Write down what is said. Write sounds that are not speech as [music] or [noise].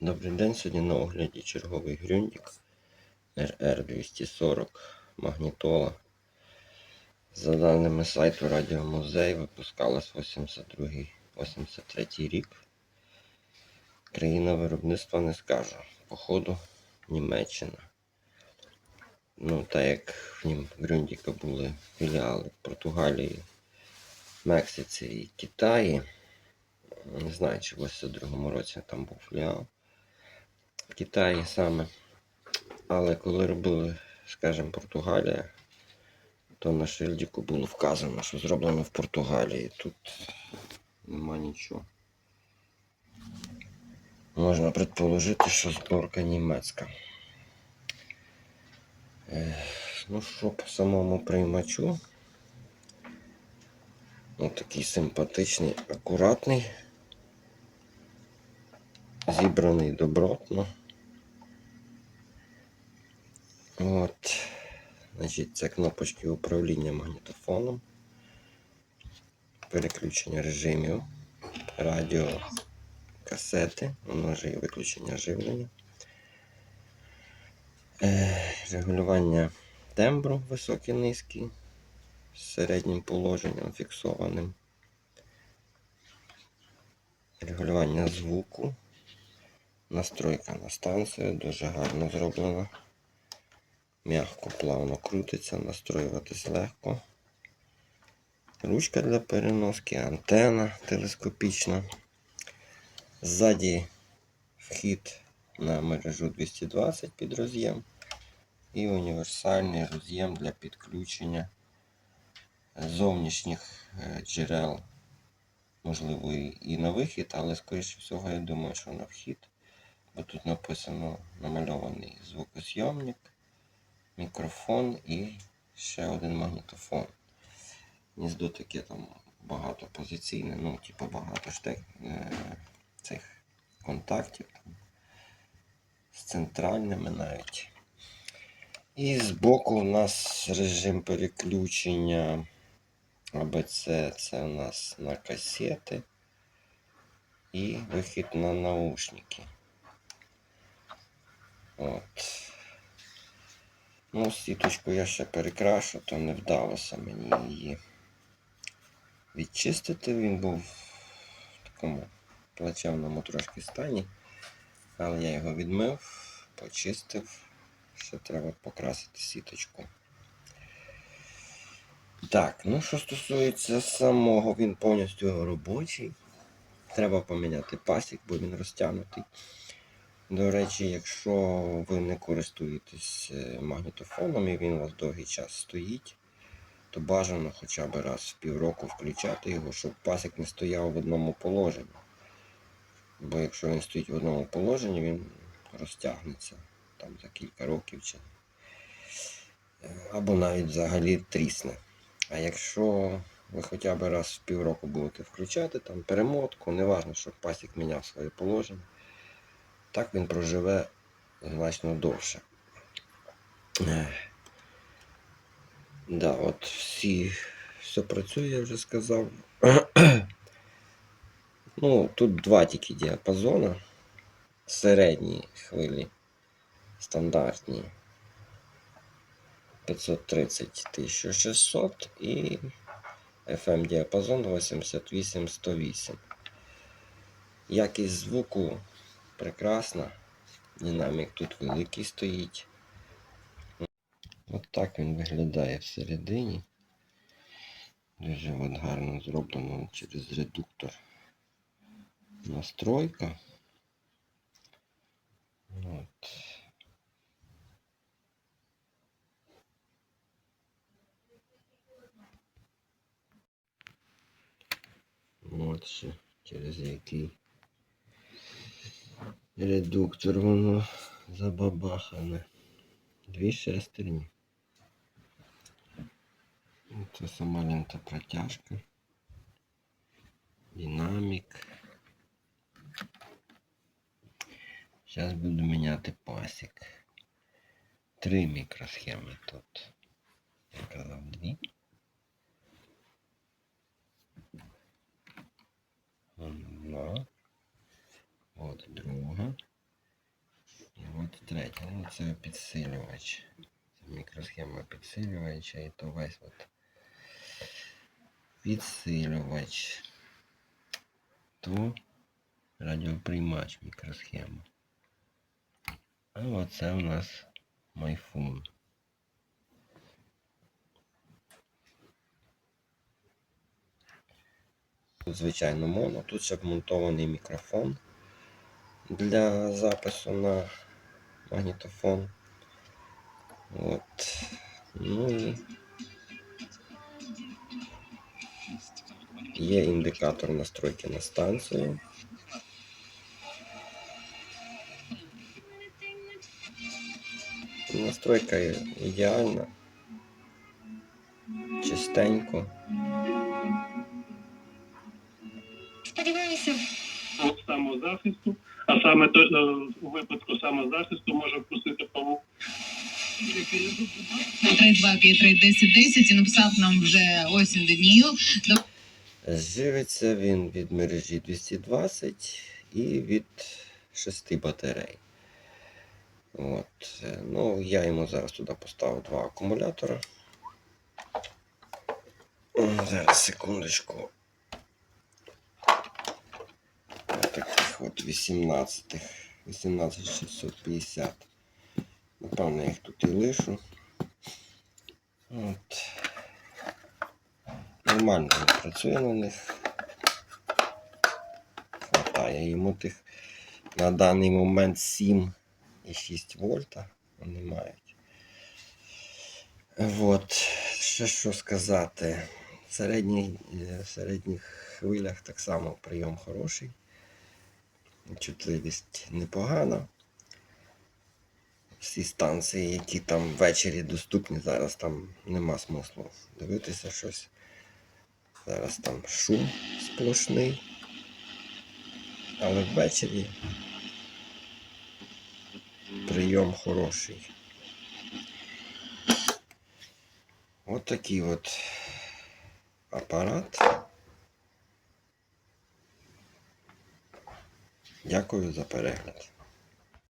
Добрий день, сьогодні на огляді черговий грюндік RR240 магнітола. За даними сайту Радіомузей випускалась 82-83 рік. Країна виробництва не скажу. Походу Німеччина. Ну, так як в нім Грюндіка були філіали в Португалії, Мексиці і Китаї. Не знаю, чи в 82-му році там був філіал. Китаї саме. Але коли робили, скажімо, Португалія, то на шильдику було вказано, що зроблено в Португалії. Тут нема нічого. Можна предположити, що зборка німецька. Ну що по самому приймачу. Ось такий симпатичний, акуратний, зібраний добротно. От. Значить, це кнопочки управління магнітофоном, переключення режимів, радіо, касети, воно ж і виключення живлення, е, регулювання тембру високий низький з середнім положенням фіксованим, регулювання звуку, настройка на станцію. Дуже гарно зроблена. М'яко, плавно крутиться, настроюватись легко. Ручка для переноски, антена телескопічна. Ззаді вхід на мережу 220 під роз'єм і універсальний роз'єм для підключення зовнішніх е, джерел. Можливо, і на вихід, але скоріше всього, я думаю, що на вхід. Бо тут написано намальований звукосйомник мікрофон і ще один магнітофон. Гніздо таке там багатопозиційне, ну, типу багато штек, е, цих контактів там, з центральними навіть. І збоку у нас режим переключення АБЦ це у нас на касети і вихід на наушники. От. Ну, сіточку я ще перекрашу, то не вдалося мені її відчистити. Він був в такому плачевному трошки стані. Але я його відмив, почистив. Ще треба покрасити сіточку. Так, ну що стосується самого, він повністю робочий. Треба поміняти пасік, бо він розтягнутий. До речі, якщо ви не користуєтесь е, магнітофоном і він у вас довгий час стоїть, то бажано хоча б раз в півроку включати його, щоб пасик не стояв в одному положенні. Бо якщо він стоїть в одному положенні, він розтягнеться там за кілька років чи е, або навіть взагалі трісне. А якщо ви хоча б раз в півроку будете включати там перемотку, неважно, щоб пасік міняв своє положення. Так він проживе значно довше. Да, от всі, все працює, я вже сказав. [clears throat] ну, тут два тільки діапазони. Середні хвилі стандартні 530 1600 і FM діапазон 88-108. Якість звуку прекрасна. Динамік тут великий стоїть. От так він виглядає всередині. Дуже от гарно зроблено через редуктор настройка. От. От ще через який редуктор воно забабахане. Дві шестерні. Це сама лента протяжка. Динамік. Зараз буду міняти пасік. Три мікросхеми тут. Я казав дві. Одна. От друга. Це підсилювач. Це мікросхема підсилювача і то весь от підсилювач. То радіоприймач мікросхема. А оце у нас майфун. Тут, звичайно, моно. Тут ще вмонтований мікрофон для запису на магнітофон. От. Ну і є індикатор настройки на станцію. Настройка ідеальна. Чистенько. Сподіваюся, самозахисту, а саме то, е, у випадку самозахисту може вкусити павук. 32531010 і написав нам вже осінь Даніїл. Живиться він від мережі 220 і від 6 батарей. От. е, Ну, я йому зараз туди поставив два акумулятора. Зараз секундочку. Ось таких от 18. 18650. Напевно, я їх тут і лишу. От. Нормально працює на них. Хватає йому тих на даний момент 7 і 6 вольта вони мають. От. Ще що сказати. В, середній, е, в середніх хвилях так само прийом хороший. Чутливість непогана. Всі станції, які там ввечері доступні, зараз там нема смислу дивитися щось. Зараз там шум сплошний. Але ввечері прийом хороший. От такий от апарат. Дякую за перегляд.